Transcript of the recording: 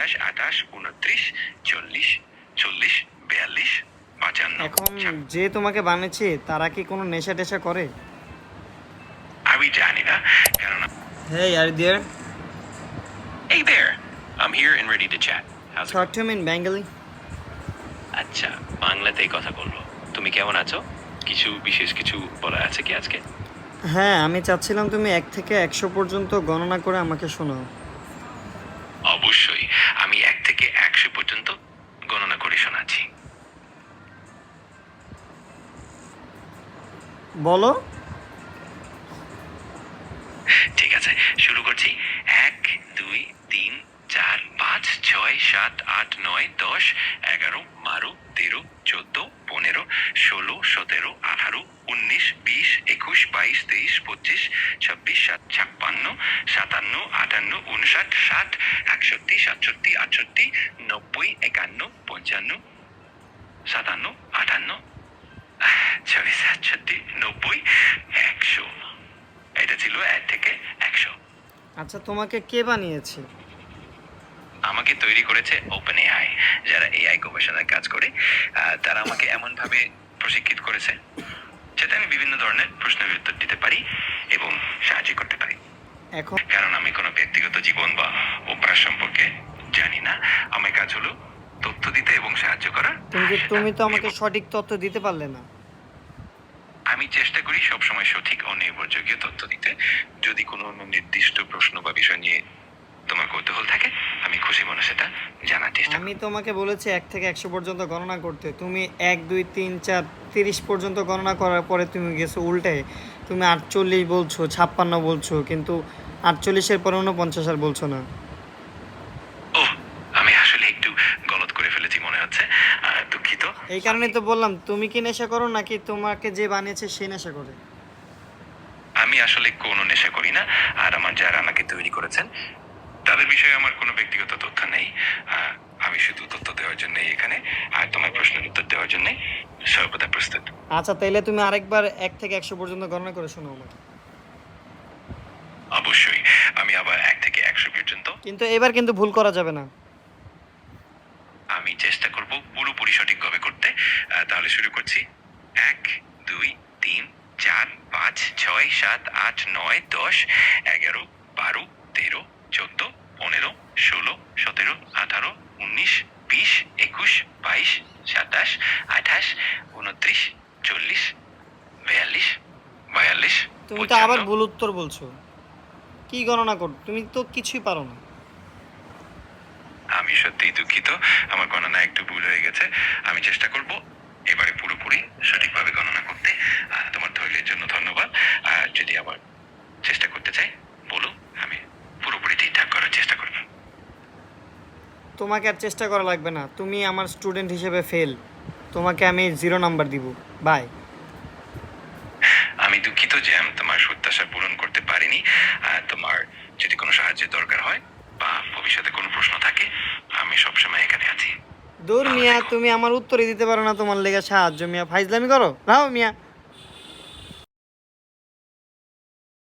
সাতাশ আঠাশ উনত্রিশ চল্লিশ চল্লিশ বিয়াল্লিশ পঁচান্ন এখন যে তোমাকে বানিয়েছে তারা কি কোনো নেশা টেশা করে? আমি জানি না there Hey there, I'm here and ready to chat. How's it talk to me in Bengali আচ্ছা বাংলাতেই কথা বলব। তুমি কেমন আছো? কিছু বিশেষ কিছু বলা আছে কি আজকে? হ্যাঁ আমি চাচ্ছিলাম তুমি এক থেকে একশো পর্যন্ত গণনা করে আমাকে শোনাও। অবশ্যই। বলো। ঠিক আছে, শুরু করছি। এক, দুই, তিন, চার, পাঁচ, ছয়, সাত, আট, নয়, দশ, এগারো, বারো, তেরো, চোদ্দ, পনেরো, ষোলো, সতেরো, আঠারো, উনিশ, বিশ, একুশ, বাইশ, তেইশ, পঁচিশ, ছাব্বিশ, সাত, ছাপ্পান্ন, সাতান্ন, আটান্ন, উনষাট, ষাট, একষট্টি, সাতষট্টি, আটষট্টি, নব্বই, একান্ন, পঞ্চান্ন, সাতান্ন, আটান্ন। ছয় সাতষট্টি নব্বই একশো। এটা ছিল এক থেকে একশো। আচ্ছা তোমাকে কে বানিয়েছে? আমাকে তৈরি করেছে ওপেন এআই যারা এআই গবেষণায় কাজ করে। তারা আমাকে এমন ভাবে প্রশিক্ষিত করেছে যাতে আমি বিভিন্ন ধরনের প্রশ্নের উত্তর দিতে পারি এবং সাহায্য করতে পারি। এখন কারণ আমি কোনো ব্যক্তিগত জীবন বা অভ্যাস সম্পর্কে জানি না। আমার কাজ হলো তথ্য দিতে এবং সাহায্য করা কিন্তু তুমি তো আমাকে সঠিক তথ্য দিতে পারলে না। আমি চেষ্টা করি সবসময় সঠিক ও নির্ভরযোগ্য তথ্য দিতে। যদি কোনো নির্দিষ্ট প্রশ্ন বা বিষয় নিয়ে তোমার কৌতূহল থাকে আমি খুশি মনে সেটা জানার চেষ্টা। আমি তোমাকে বলেছি এক থেকে একশো পর্যন্ত গণনা করতে। তুমি এক দুই তিন চার তিরিশ পর্যন্ত গণনা করার পরে তুমি গেছো উল্টে। তুমি আটচল্লিশ বলছো ছাপ্পান্ন বলছো কিন্তু আটচল্লিশের পরে উনপঞ্চাশ আর বলছো না ও আমি আসলে একটু গলত করে ফেলেছি মনে হচ্ছে আহ, দুঃখিত এই কারণে তো বললাম তুমি কি নেশা করো নাকি তোমাকে যে বানিয়েছে সে নেশা করে? আমি আসলে কোনো নেশা করি না আর আমার যারা আমাকে তৈরি করেছেন তাদের বিষয়ে আমার কোনো ব্যক্তিগত তথ্য নেই। আমি শুধু তথ্য দেওয়ার জন্যই এখানে আর তোমার প্রশ্নের উত্তর দেওয়ার জন্য সর্বদা প্রস্তুত। আচ্ছা তাইলে তুমি আরেকবার এক থেকে একশো পর্যন্ত গণনা করে শোনো আমাকে অবশ্যই আমি আবার এক থেকে একশো পর্যন্ত। কিন্তু এবার কিন্তু ভুল করা যাবে না। আমি চেষ্টা করব পুরোপুরি সঠিকভাবে করতে। তাহলে শুরু করছি। এক দুই তিন চার পাঁচ ছয় সাত আট নয় দশ এগারো বারো তেরো চোদ্দ পনেরো ষোলো সতেরো আঠারো উনিশ বিশ একুশ বাইশ সাতাশ আঠাশ উনত্রিশ চল্লিশ বিয়াল্লিশ বায়াল্লিশ তুমি তো আবার ভুল উত্তর বলছো। কি গণনা কর তুমি তো কিছুই পারো না। আমি সত্যিই দুঃখিত। আমার গণনা একটু ভুল হয়ে গেছে। আমি চেষ্টা করব এবারে পুরোপুরি সঠিকভাবে গণনা করতে। তোমার ধৈর্যের জন্য ধন্যবাদ। আর যদি আবার চেষ্টা করতে চাই বলো আমি পুরোপুরি ঠিকঠাক করার চেষ্টা করব। তোমাকে আর চেষ্টা করা লাগবে না। তুমি আমার স্টুডেন্ট হিসেবে ফেল। তোমাকে আমি জিরো নাম্বার দিব। বাই। আমি দুঃখিত যে আমি তোমার প্রত্যাশা পূরণ করতে পারিনি। আর তোমার যদি কোনো সাহায্যের দরকার হয় বা ভবিষ্যতে কোনো প্রশ্ন থাকে আমি সবসময় এখানে আছি দূর মিয়া, তুমি আমার উত্তরই দিতে পারো না তোমার লেগে সাহায্য মিয়া। ফাইজলামি করো। নাও মিয়া।